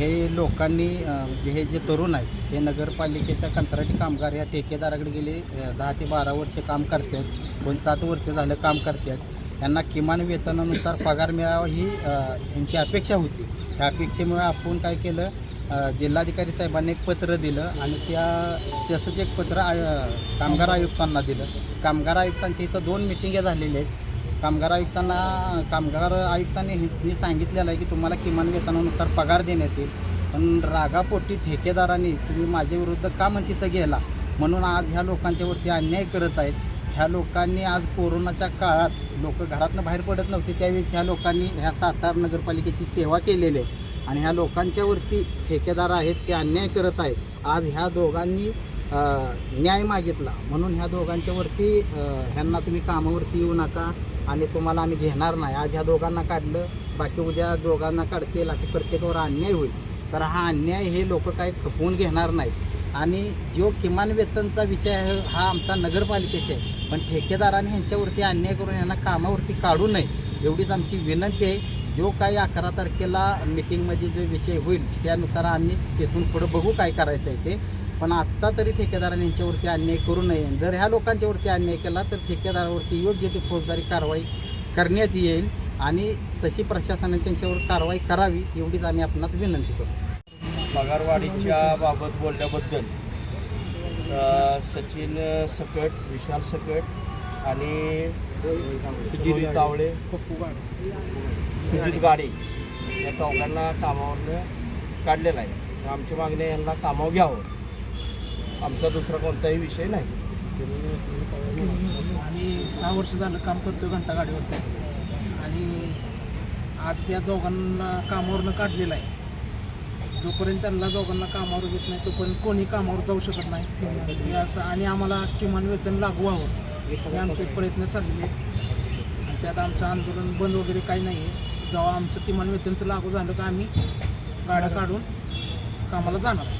हे लोकांनी म्हणजे हे जे तरुण आहेत हे नगरपालिकेच्या कंत्राटी कामगार या ठेकेदाराकडे गेले दहा ते बारा वर्ष काम करतात कोण सात वर्ष झालं काम करतात. यांना किमान वेतनानुसार पगार मिळावा ही यांची अपेक्षा होती. त्या अपेक्षेमुळे आपण काय केलं जिल्हाधिकारी साहेबांनी एक पत्र दिलं आणि त्या तसंच एक पत्र आय कामगार आयुक्तांना दिलं. कामगार आयुक्तांच्या इथं दोन मिटिंगे झालेल्या आहेत. कामगार आयुक्तांना कामगार आयुक्तांनी हे सांगितलेलं आहे की तुम्हाला किमान वेतनानुसार पगार देण्यात येईल. पण रागापोटी ठेकेदारांनी तुम्ही माझ्या विरुद्ध का मग तिथं गेला? म्हणून आज ह्या लोकांच्यावरती अन्याय करत आहेत. ह्या लोकांनी आज कोरोनाच्या काळात लोक घरातनं बाहेर पडत नव्हते त्यावेळेस ह्या लोकांनी ह्या सातारा नगरपालिकेची सेवा केलेली आहे. आणि ह्या लोकांच्यावरती ठेकेदार आहेत ते अन्याय करत आहेत. आज ह्या दोघांनी न्याय मागितला. म्हणून ह्या दोघांच्यावरती ह्यांना तुम्ही कामावरती येऊ नका आणि तुम्हाला आम्ही घेणार नाही. आज ह्या दोघांना काढलं बाकी उद्या दोघांना काढतील असे प्रत्येकावर अन्याय होईल. तर हा अन्याय हे लोक काही खपवून घेणार नाहीत. आणि जो किमान वेतनचा विषय आहे हा आमचा नगरपालिकेचा आहे. पण ठेकेदाराने ह्यांच्यावरती अन्याय करून यांना कामावरती काढू नये एवढीच आमची विनंती आहे. जो काही अकरा तारखेला मिटिंगमध्ये जो विषय होईल त्यानुसार आम्ही तिथून पुढं बघू काय करायचं आहे ते. पण आत्ता तरी ठेकेदाराने यांच्यावरती अन्याय करू नये. जर ह्या लोकांच्यावरती अन्याय केला तर ठेकेदारावरती योग्य ती फौजदारी कारवाई करण्यात येईल आणि तशी प्रशासनाने त्यांच्यावर कारवाई करावी एवढीच आम्ही आपणास विनंती करतो. पगारवाढीच्या बाबत बोलल्याबद्दल सचिन सकट विशाल सकट आणि सुजित तावळे सुजित गाडे या चौघांना कामावरनं काढलेलं आहे. आमची मागणी यांना कामावर घ्यावं. आमचा दुसरा कोणताही विषय नाही. आम्ही सहा वर्ष झालं काम करतो घंटा गाडीवरती. आणि आज त्या दोघांना कामावरनं काढलेलं आहे. जोपर्यंत त्यांना दोघांना कामावर घेत नाही तोपर्यंत कोणी कामावर जाऊ शकत नाही. असं आणि आम्हाला किमान वेतन लागू व्हावं हे आमचे प्रयत्न चाललेले आहेत. आणि त्यात आमचं आंदोलन बंद वगैरे काही नाही आहे. जेव्हा आमचं किमान वेतनचं लागू झालं का आम्ही गाड्या काढून कामाला जाणार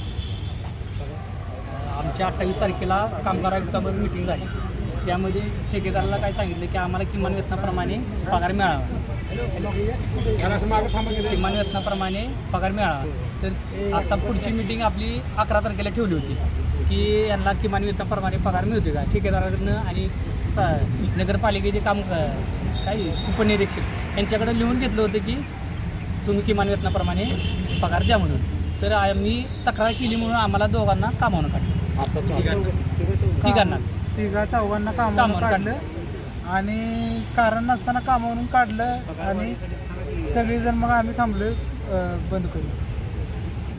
मागच्या अठ्ठावीस तारखेला कामगार आयुक्ताबरोबर मिटिंग झाली. त्यामध्ये ठेकेदाराला काय सांगितलं की आम्हाला किमान वेतनाप्रमाणे पगार मिळावा. किमान वेतनाप्रमाणे पगार मिळावा. तर आता पुढची मिटिंग आपली अकरा तारखेला ठेवली होती. की यांना किमान वेतनाप्रमाणे पगार मिळतो का? ठेकेदाराकडनं आणि नगरपालिकेचे काम क- काय उपनिरीक्षक यांच्याकडे लिहून घेतलं होतं की तुम्ही किमान वेतनाप्रमाणे पगार द्या म्हणून. तर आम्ही तक्रार केली म्हणून आम्हाला दोघांना कामावून काढलं. तिघांना. तिघा चौघांना कामावर. कामावरून काढलं. आणि कारण नसताना कामावरून काढलं. आणि सगळेजण मग आम्ही थांबलो बंद करू